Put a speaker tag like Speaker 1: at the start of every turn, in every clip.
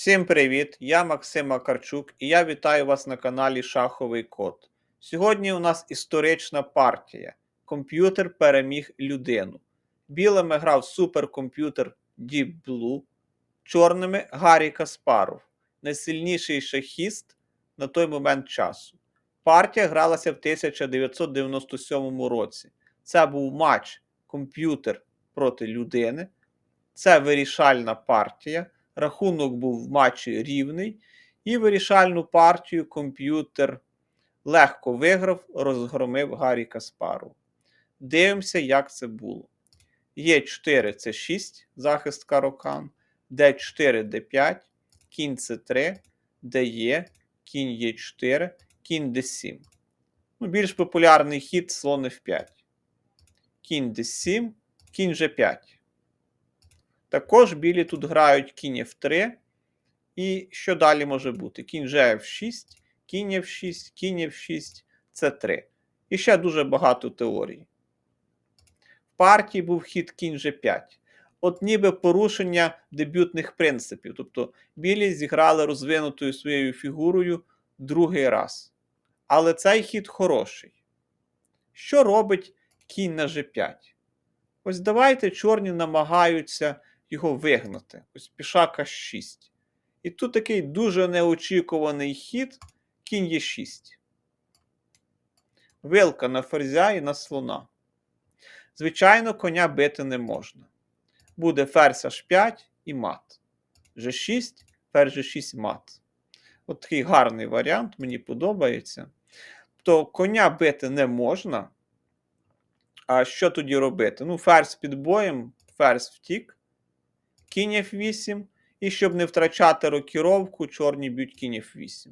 Speaker 1: Всім привіт! Я Максим Макарчук і я вітаю вас на каналі Шаховий Код. Сьогодні у нас історична партія. Комп'ютер переміг людину. Білими грав суперкомп'ютер Deep Blue, чорними Гаррі Каспаров, найсильніший шахіст на той момент часу. Партія гралася в 1997 році. Це був матч комп'ютер проти людини. Це вирішальна партія. Рахунок був в матчі рівний, і вирішальну партію комп'ютер легко виграв, розгромив Гаррі Каспару. Дивимося, як це було. Є4 це 6, захист Карокан, Д4, Д5, кінь С3, Дє, кінь Е4, кінь Д7. Ну, Більш популярний хід слон F5. Кінь Д7, кінь G5. Також білі тут грають кінь F3. І що далі може бути? Кінь G6, кінь F6, кінь F6, С3. І ще дуже багато теорій. В партії був хід кінь G5. От ніби порушення дебютних принципів. Тобто білі зіграли розвинутою своєю фігурою другий раз. Але цей хід хороший. Що робить кінь на G5? Ось давайте чорні намагаються його вигнати. Ось пішака 6. І тут такий дуже неочікуваний хід кінь є 6. Вилка на ферзя і на слона. Звичайно, коня бити не можна. Буде ферзь h5 і мат. G6, ферзь G6 мат. От такий гарний варіант, мені подобається. То коня бити не можна. А що тоді робити? Ну, ферзь під боєм, ферзь втік кінь F8, і щоб не втрачати рокіровку, чорні б'ють кінь F8.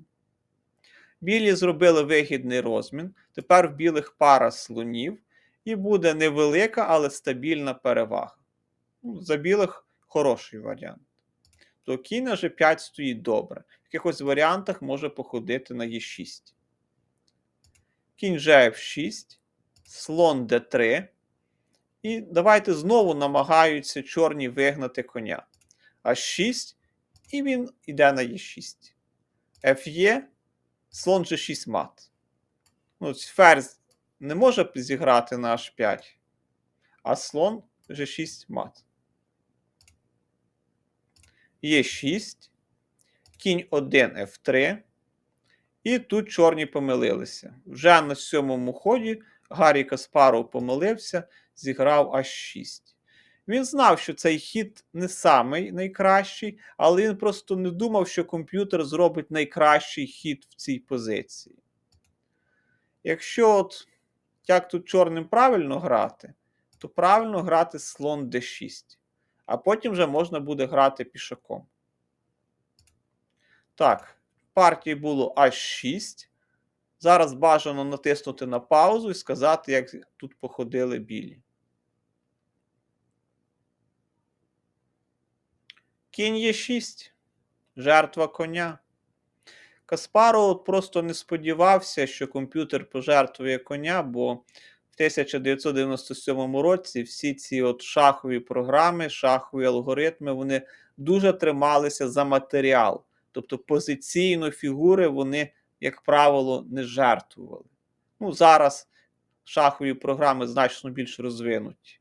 Speaker 1: Білі зробили вигідний розмін. Тепер в білих пара слонів, і буде невелика, але стабільна перевага. Ну, За білих хороший варіант. То кінь на G5 стоїть добре. В якихось варіантах може походити на Е6. Кінь G6, слон D3. І давайте знову намагаються чорні вигнати коня. H6, і він йде на Е6. Ф'є, слон G6 мат. Ну, Ферзь не може зіграти на H5, а слон G6 мат. Е6, кінь 1 F3. І тут чорні помилилися. Вже на сьомому ході Гаррі Каспаров помилився зіграв H6. Він знав, що цей хід не самий найкращий, але він просто не думав, що комп'ютер зробить найкращий хід в цій позиції. Якщо от як тут чорним правильно грати, то правильно грати слон d6. А потім вже можна буде грати пішаком. Так, партії було H6. Зараз бажано натиснути на паузу і сказати, як тут походили білі. Кінь є 6. Жертва коня. Каспаров просто не сподівався, що комп'ютер пожертвує коня, бо в 1997 році всі ці от шахові програми, шахові алгоритми, вони дуже трималися за матеріал. Тобто позиційно фігури вони, як правило, не жертвували. Ну, Зараз шахові програми значно більш розвинуті.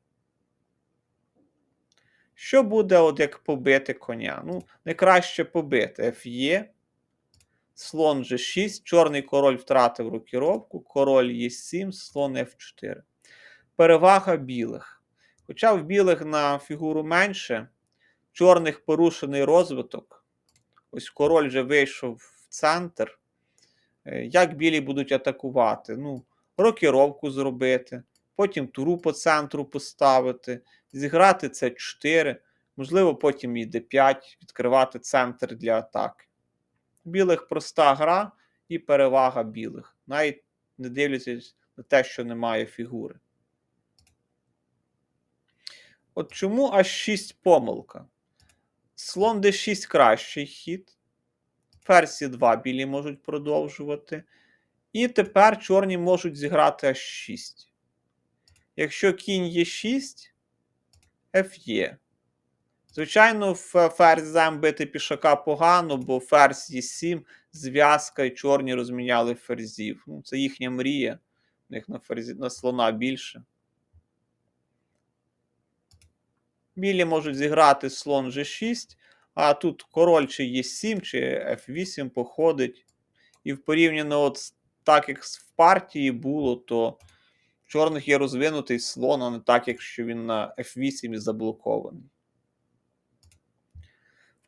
Speaker 1: Що буде, от як побити коня? Ну, найкраще побити Ф'є. Слон G6, чорний король втратив рокіровку, король Е7, слон F4. Перевага білих. Хоча в білих на фігуру менше, чорних порушений розвиток. Ось король вже вийшов в центр. Е, як білі будуть атакувати? Ну, рокіровку зробити, потім туру по центру поставити зіграти це 4, можливо, потім і d5, відкривати центр для атаки. Білих проста гра і перевага білих. Навіть не дивлячись на те, що немає фігури. От чому аж 6 помилка? Слон d6 кращий хід. Ферзі 2 білі можуть продовжувати. І тепер чорні можуть зіграти аж 6. Якщо кінь є 6, Ф'є. Звичайно, ф- ферзь зем бити пішака погано, бо ферзь є 7, зв'язка і чорні розміняли ферзів. Ну, це їхня мрія. У них на, ферзі, на слона більше. Білі можуть зіграти слон G6, а тут король чи Е7, чи F8 походить. І в порівняно от так, як в партії було, то чорних є розвинутий слон, а не так, якщо він на F8 і заблокований.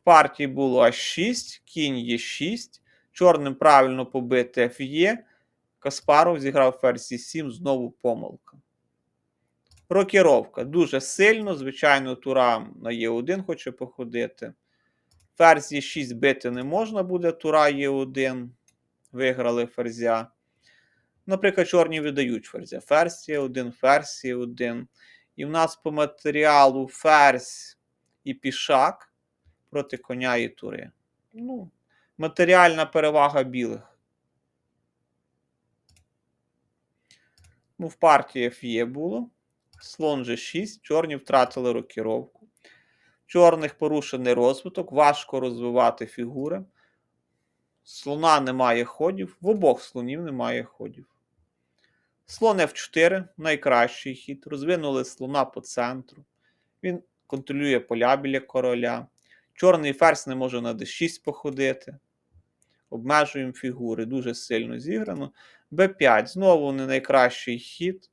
Speaker 1: В партії було H6, кінь Е6, чорним правильно побити Ф'є. Каспаров зіграв ферзь Е7, знову помилка. Рокіровка. Дуже сильно. Звичайно, Тура на Е1 хоче походити. Ферзь Е6 бити не можна буде, Тура Е1. Виграли ферзя. Наприклад, чорні видають ферзя. Ферзь Е1, ферзь Е1. І в нас по матеріалу ферзь і пішак проти коня і тури. Ну, матеріальна перевага білих. Ну, в партії Ф'є було. Слон G6, чорні втратили рокіровку. Чорних порушений розвиток, важко розвивати фігури. Слона немає ходів, в обох слонів немає ходів. Слон F4 найкращий хід. Розвинули слона по центру. Він контролює поля біля короля. Чорний ферзь не може на d6 походити. Обмежуємо фігури. Дуже сильно зіграно. b5 знову не найкращий хід.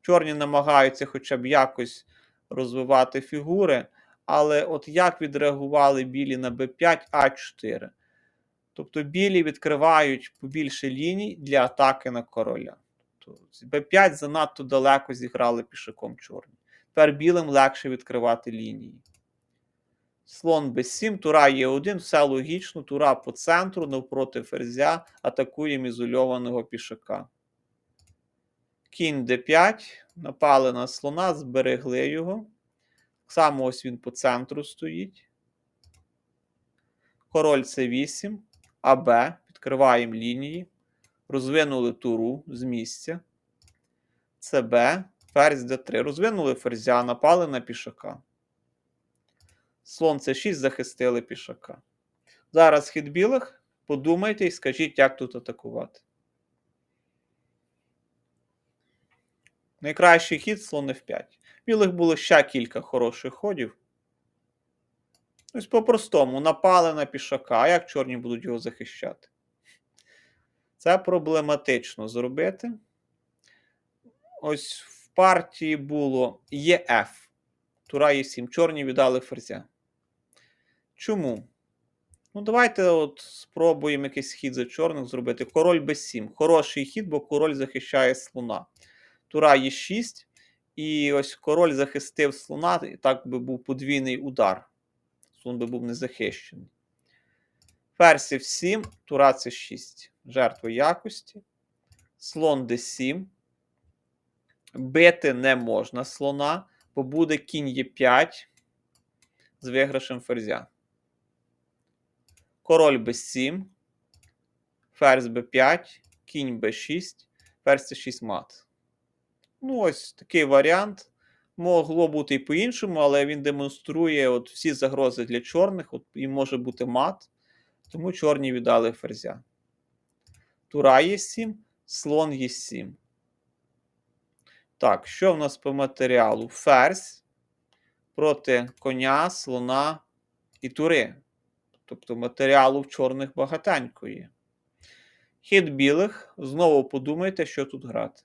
Speaker 1: Чорні намагаються хоча б якось розвивати фігури, але от як відреагували білі на b5 А4. Тобто білі відкривають побільше ліній для атаки на короля. Тобто b5 занадто далеко зіграли пішаком чорні. Тепер білим легше відкривати лінії. Слон b7, тура Е1, все логічно, тура по центру, навпроти ферзя, атакуємо ізольованого пішака. Кінь d5, напали на слона, зберегли його. Так само ось він по центру стоїть. Король c8, АБ, підкриваємо лінії. Розвинули туру з місця. ЦБ, ферзь d3. Розвинули ферзя, напали на пішака. Слон c6 захистили пішака. Зараз хід білих. Подумайте і скажіть, як тут атакувати. Найкращий хід слон F5. Білих було ще кілька хороших ходів. Ось по-простому, напали на пішака, а як чорні будуть його захищати? Це проблематично зробити. Ось в партії було ЄФ. Тура Е7. Чорні віддали ферзя. Чому? Ну, давайте от спробуємо якийсь хід за чорних зробити. Король Б7. Хороший хід, бо король захищає слона. Тура Е6. І ось король захистив слона, і так би був подвійний удар. Слон би був незахищений. Ферзь F7, тура С6. Жертва якості. Слон d7. Бити не можна слона, бо буде кінь Е5 з виграшем ферзя. Король b7. Ферзь b5, кінь b6, ферзь c6 мат. Ну, ось такий варіант. Могло бути і по-іншому, але він демонструє от всі загрози для чорних. От І може бути мат. Тому чорні віддали ферзя. Тура є 7, слон є 7. Так, що в нас по матеріалу? Ферзь проти коня, слона і тури. Тобто матеріалу в чорних багатенько є. Хід білих. Знову подумайте, що тут грати.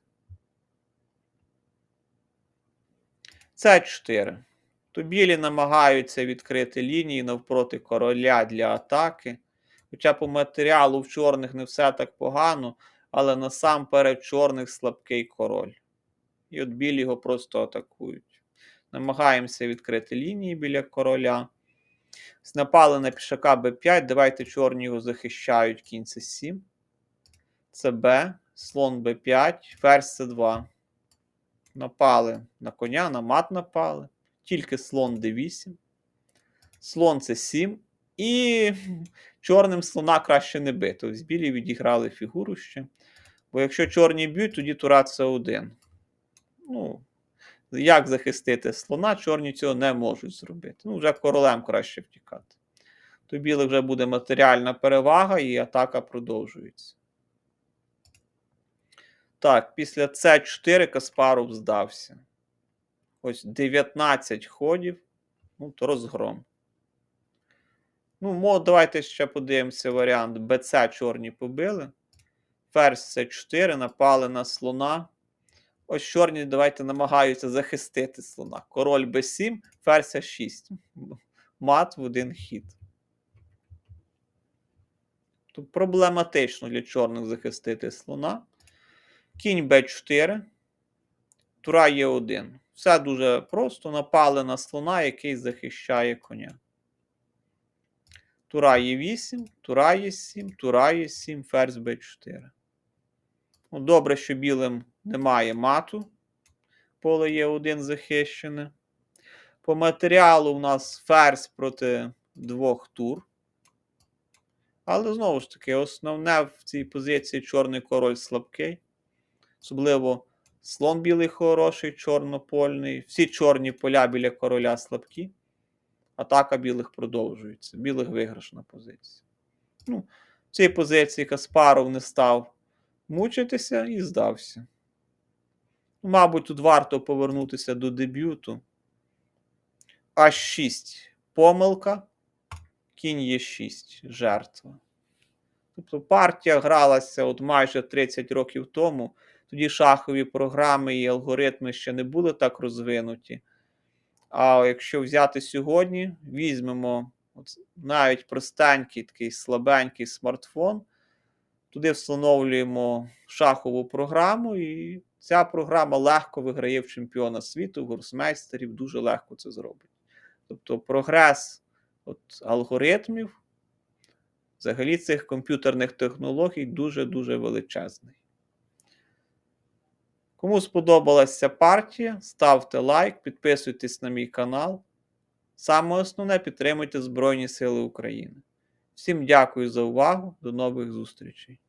Speaker 1: Це 4. То білі намагаються відкрити лінії навпроти короля для атаки. Хоча по матеріалу в чорних не все так погано, але насамперед чорних слабкий король. І от білі його просто атакують. Намагаємося відкрити лінії біля короля. Напали на пішака b5. Давайте чорні його захищають кінь c7. ЦБ, слон b5, ферзь c2. Напали на коня, на мат напали. Тільки слон d8. Слон c7. І чорним слона краще не бити. Ось білі відіграли фігуру ще. Бо якщо чорні б'ють, тоді тура c1. Ну, Як захистити слона? Чорні цього не можуть зробити. Ну, вже королем краще втікати. То білих вже буде матеріальна перевага, і атака продовжується. Так, після С4 Каспаров здався. Ось 19 ходів. Ну, то розгром. Ну, мо, давайте ще подивимося варіант. БЦ чорні побили. Ферзь С4, напали на слона. Ось чорні давайте намагаються захистити слона. Король Б7, ферзь А6. Мат в один хід. Тут проблематично для чорних захистити слона. Кінь Б4. Тура Е1. Все дуже просто. Напали на слона, який захищає коня. Тура Е8, Тура Е7, Тура Е7, ферзь Б4. Ну, Добре, що білим немає мату. Поле Е1 захищене. По матеріалу у нас ферзь проти двох тур. Але знову ж таки, основне в цій позиції чорний король слабкий. Особливо слон білий хороший, чорнопольний. Всі чорні поля біля короля слабкі. Атака білих продовжується. Білих виграшна позиція. Ну, в цій позиції Каспаров не став мучитися і здався. Мабуть, тут варто повернутися до дебюту. А6 помилка. Кінь є 6 жертва. Тобто партія гралася от майже 30 років тому. Тоді шахові програми і алгоритми ще не були так розвинуті. А якщо взяти сьогодні, візьмемо от навіть простенький такий слабенький смартфон, туди встановлюємо шахову програму, і ця програма легко виграє в чемпіона світу, в гросмейстерів, дуже легко це зробить. Тобто прогрес от, алгоритмів, взагалі цих комп'ютерних технологій дуже-дуже величезний. Кому сподобалася ця партія, ставте лайк, підписуйтесь на мій канал. Саме основне підтримуйте Збройні Сили України. Всім дякую за увагу, до нових зустрічей!